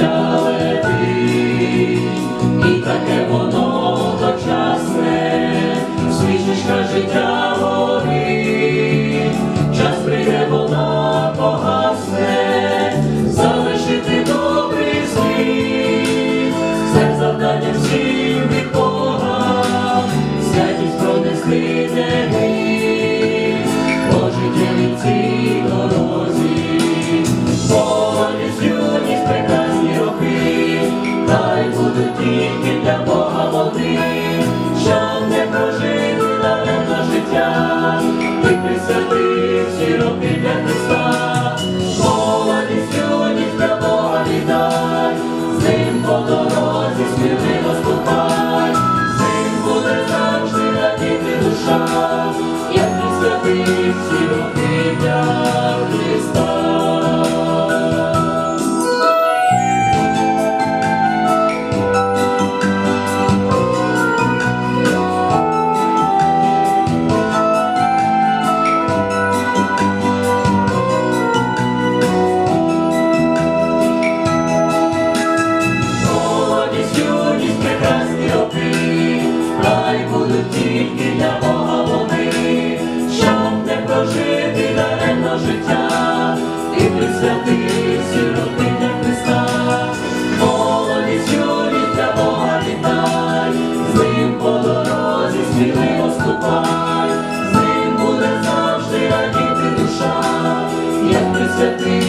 життя і таке воно дочасне, свічечка життя. Тільки для Бога вони, щоб не прожити далеко життя, ти присвятив всі роки тільки для Бога вони, щоб не прожити даремно життя, і присвятив всі для Христа. Молодість, юність для Бога віддай, з ним по дорозі сміливо ступай, з ним буде завжди радіти душа, як присвятив